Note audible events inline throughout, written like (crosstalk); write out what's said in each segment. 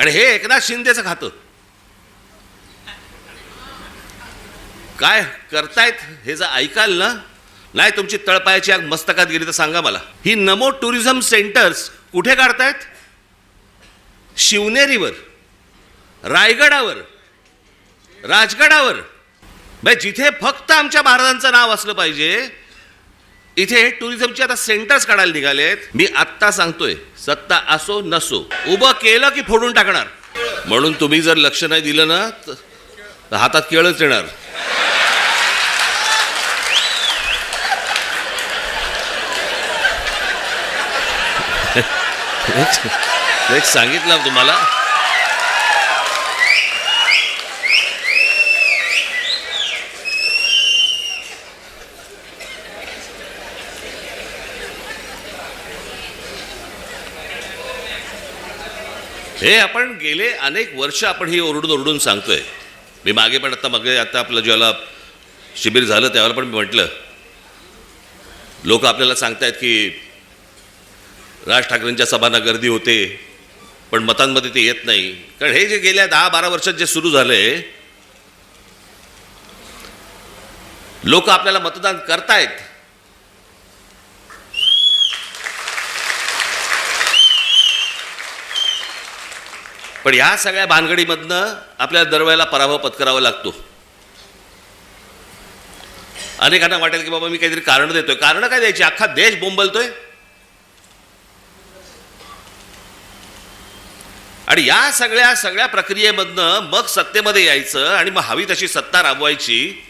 आणि हे एकनाथ शिंदेचं खातं. काय करतायत हे जर ऐकाल ना? नाही तुमची तळपायाची आग मस्तकात गेली तर सांगा मला. ही नमो टुरिझम सेंटर्स कुठे काढतायत? शिवनेरीवर रायगडावर राजगडावर. बाई जिथे फक्त आमच्या महाराजांचं नाव असलं पाहिजे इथे टुरिझमचे आता सेंटर्स काढायला निघालेत. मी आत्ता सांगतोय सत्ता असो नसो उभं केलं की फोडून टाकणार. म्हणून तुम्ही जर लक्ष नाही दिलं ना तर हातात केळच येणार. (laughs) सांगितलं तुम्हाला? हे आपण गेले अनेक वर्ष आपण ही ओरडून ओरडून सांगतोय. मी मागे पण आता मागे आता आपलं ज्याला शिबिर झालं त्यावेळेला पण मी म्हटलं. लोक आपल्याला सांगतायत की राज ठाकरेंच्या सभांना गर्दी होते पण मतांमध्ये ते येत नाही. कारण हे जे गेल्या दहा बारा वर्षात जे सुरू झालंय लोक आपल्याला मतदान करतायत. पण ह्या सगळ्या भानगडीमधनं आपल्याला दरवेळेला पराभव पत्करावा लागतो. अनेकांना वाटेल की बाबा मी काहीतरी कारण देतोय. कारण काय द्यायची? अख्खा देश बोंबलतोय. आणि या सगळ्या सगळ्या प्रक्रियेमधनं मग सत्तेमध्ये यायचं आणि मग हवी तशी सत्ता राबवायची.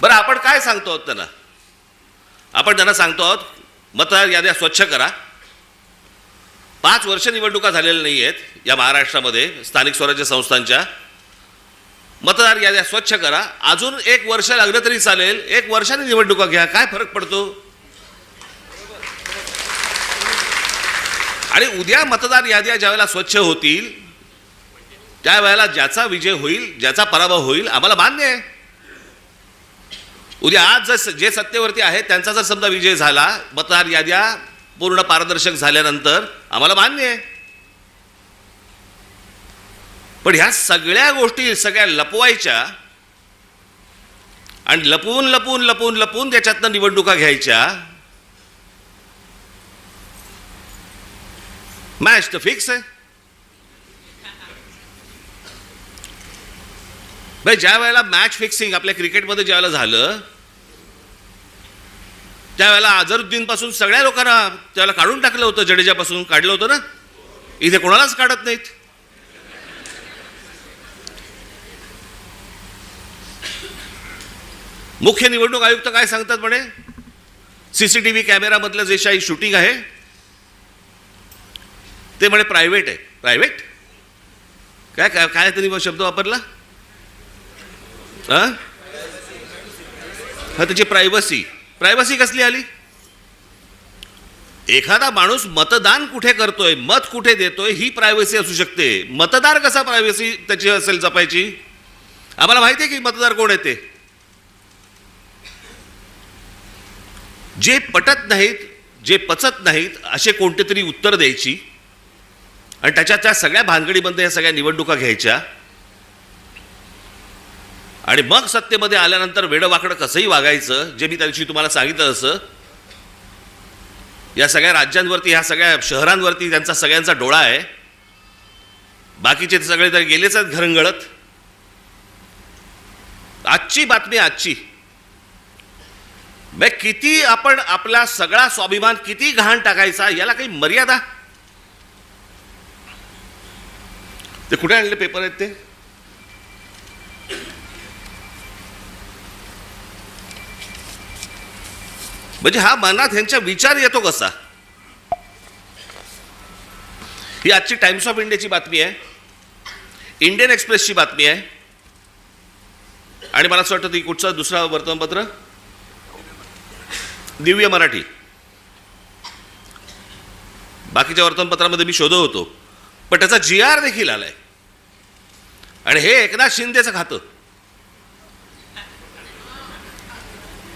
बरं आपण काय सांगतो आहोत त्यांना? आपण त्यांना सांगतो आहोत मतदार याद्या स्वच्छ करा. पाच वर्ष निवडणुका झालेल्या नाही आहेत या महाराष्ट्रामध्ये स्थानिक स्वराज्य संस्थांच्या. मतदार याद्या स्वच्छ करा. अजून एक वर्ष लागलं तरी चालेल. एक वर्षाने निवडणुका घ्या. काय फरक पडतो? आणि उद्या मतदार याद्या ज्यावेळेला स्वच्छ होतील त्यावेळेला ज्याचा विजय होईल ज्याचा पराभव होईल आम्हाला मान्य आहे. उद्या आज जर जे सत्तेवरती आहेत त्यांचा जर समजा विजय झाला मतदार याद्या पूर्ण पारदर्शक झाल्यानंतर आम्हाला मान्य आहे. पण ह्या सगळ्या गोष्टी सगळ्या लपवायच्या आणि लपवून लपवून लपवून लपवून त्याच्यातनं निवडणुका घ्यायच्या. मॅच तर फिक्स आहे. म्हणजे ज्या वेळेला मॅच फिक्सिंग आपल्या क्रिकेटमध्ये ज्या वेळेला झालं त्यावेळेला आझरुद्दीनपासून सगळ्या लोकांना त्यावेळेला काढून टाकलं होतं जडेजापासून काढलं होतं ना. इथे कोणालाच काढत नाहीत. मुख्य निवडणूक आयुक्त काय सांगतात म्हणे? सीसीटीव्ही कॅमेरामधलं जे काही शूटिंग आहे ते म्हणे प्रायव्हेट आहे. प्रायव्हेट? काय काय काय तरी शब्द वापरला? हा त्याची प्रायव्हसी. प्रायव्हसी कसली आली? एखादा माणूस मतदान कुठे करतोय मत कुठे देतोय ही प्रायव्हसी असू शकते. मतदार कसा प्रायव्हसी त्याची असेल जपायची? आम्हाला माहिती आहे की मतदार कोण येते जे पटत नाहीत जे पचत नाहीत असे कोणते तरी उत्तर द्यायची. आणि त्याच्या त्या सगळ्या भानगडीमध्ये या सगळ्या निवडणुका घ्यायच्या. आणि मग सत्तेमध्ये आल्यानंतर वेडवाकडं कसंही वागायचं जे मी त्या दिवशी तुम्हाला सांगितलं असं या सगळ्या राज्यांवरती ह्या सगळ्या शहरांवरती त्यांचा सगळ्यांचा डोळा आहे. बाकीचे सगळे तर गेलेच आहेत घरंगळत. आजची बातमी आजची. बे किती आपण आपला सगळा स्वाभिमान किती घाण टाकायचा याला काही मर्यादा? ते कुठे आणले पेपर आहेत ते? म्हणजे हा मनात ह्यांचा विचार येतो कसा? ही आजची टाइम्स ऑफ इंडियाची बातमी आहे. इंडियन एक्सप्रेसची बातमी आहे. आणि मला असं वाटतं ती कुठचं? दुसरा वर्तमानपत्र दिव्य मराठी. बाकीच्या वर्तमानपत्रामध्ये मी शोधत होतो. पण त्याचा जी आर देखील आलाय. आणि हे एकनाथ शिंदेचं खातं.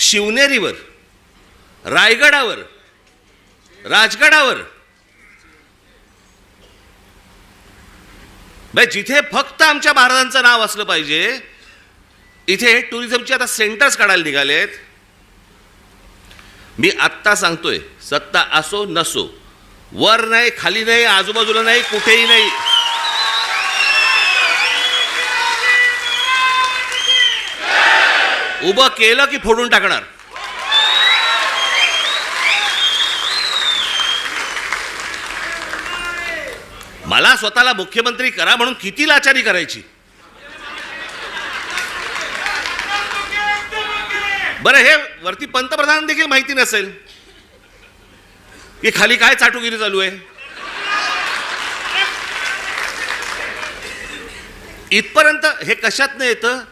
शिवनेरीवर रायगडावर राजगडावर. जिथे फक्त आमच्या महाराजांचं नाव असलं पाहिजे इथे टुरिझमचे आता सेंटर्स काढायला निघालेत. मी आत्ता सांगतोय सत्ता असो नसो वर नाही खाली नाही आजूबाजूला नाही कुठेही नाही. उभं केलं की फोडून टाकणार. मला स्वतःला मुख्यमंत्री करा म्हणून किती लाचारी करायची? बरं हे वरती पंतप्रधान देखील माहिती नसेल की खाली काय चाटुगिरी चालू आहे? इथपर्यंत हे कशात येतं?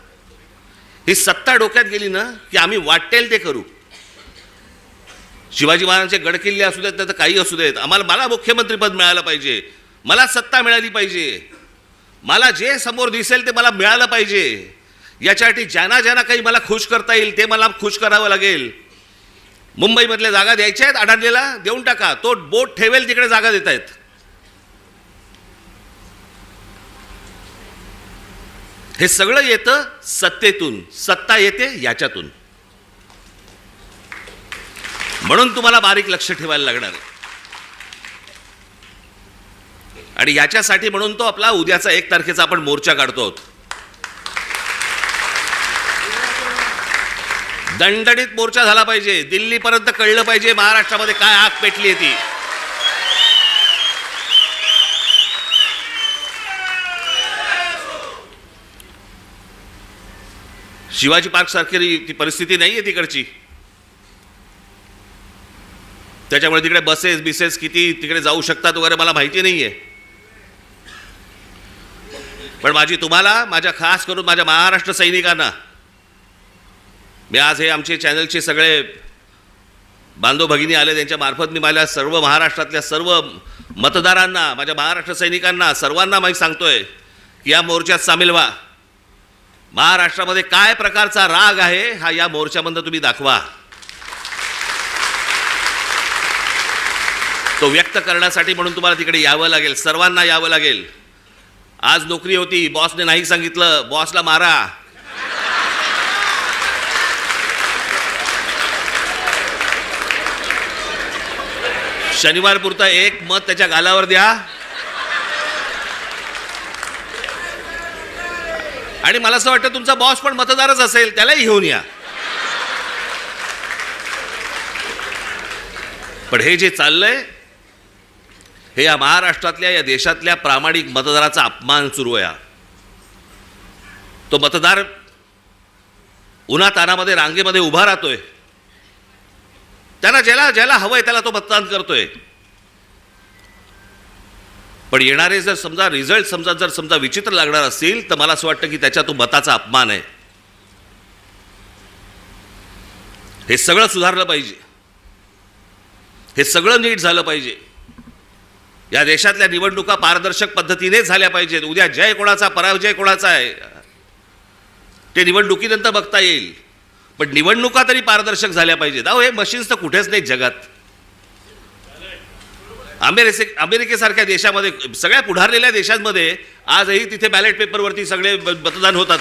ही सत्ता डोक्यात गेली ना की आम्ही वाटेल ते करू. शिवाजी महाराजांचे गडकिल्ले असू देत नाही तर काही असू देत. आम्हाला मला मुख्यमंत्रीपद मिळालं पाहिजे. मला सत्ता मिळाली पाहिजे. मला जे समोर दिसेल ते मला मिळालं पाहिजे. याच्यासाठी ज्यांना ज्यांना काही मला खुश करता येईल ते मला खुश करावं लागेल. मुंबईमधल्या जागा द्यायच्या आहेत अडाणलेला देऊन टाका. तो बोट ठेवेल तिकडे जागा देत आहेत हे सगळं येतं सत्तेतून. सत्ता येते याच्यातून. म्हणून तुम्हाला बारीक लक्ष ठेवायला लागणार आहे. आणि याच्यासाठी म्हणून तो आपला उद्याचा एक तारखेचा आपण मोर्चा काढतो. आहोत दणदणीत मोर्चा झाला पाहिजे. दिल्लीपर्यंत कळलं पाहिजे महाराष्ट्रामध्ये काय आग पेटली ती. शिवाजी पार्क सारखी ती परिस्थिती नाही आहे तिकडची. त्याच्यामुळे तिकडे बसेस बिसेस किती तिकडे जाऊ शकतात वगैरे मला माहिती नाही आहे पण माझी तुम्हाला माझ्या खास करून माझ्या महाराष्ट्र सैनिकांना मी आज हे आमचे चॅनलचे सगळे बांधव भगिनी आले त्यांच्या मार्फत मी माझ्या सर्व महाराष्ट्रातल्या सर्व मतदारांना माझ्या महाराष्ट्र सैनिकांना सर्वांना मी सांगतोय की या मोर्चात सामील व्हा. महाराष्ट्रामध्ये काय प्रकारचा राग आहे हा या मोर्चामधनं तुम्ही दाखवा. तो व्यक्त करण्यासाठी म्हणून तुम्हाला तिकडे यावं लागेल सर्वांना यावं लागेल. आज नोकरी होती बॉसने नाही सांगितलं बॉसला मारा. शनिवार पुरता एक मत त्याच्या गालावर द्या. आणि मला असं वाटतं तुमचा बॉस पण मतदारच असेल त्यालाही घेऊन या. पण हे जे चाललंय हे या महाराष्ट्रातल्या या देशातल्या प्रामाणिक मतदाराचा अपमान सुरू आहे तो मतदार उन्हा तानामध्ये रांगेमध्ये उभा राहतोय. त्याला ज्याला ज्याला हवंय त्याला तो मतदान करतोय. पण येणारे जर समजा रिझल्ट समजा जर समजा विचित्र लागणार असतील तर मला असं वाटतं की त्याच्या तो मताचा अपमान आहे. हे सगळं सुधारलं पाहिजे. हे सगळं नीट झालं पाहिजे. या देशातल्या निवडणुका पारदर्शक पद्धतीने झाल्या पाहिजेत. उद्या जय कोणाचा पराजय कोणाचा आहे? ते निवडणुकीनंतर बघता येईल. पण निवडणुका तरी पारदर्शक झाल्या पाहिजेत. अहो हे मशीन्स तर कुठेच नाहीत जगात. अमेरिके अमेरिकेसारख्या देशामध्ये सगळ्या पुढारलेल्या देशांमध्ये आजही तिथे बॅलेट पेपरवरती सगळे ब- मतदान होतात.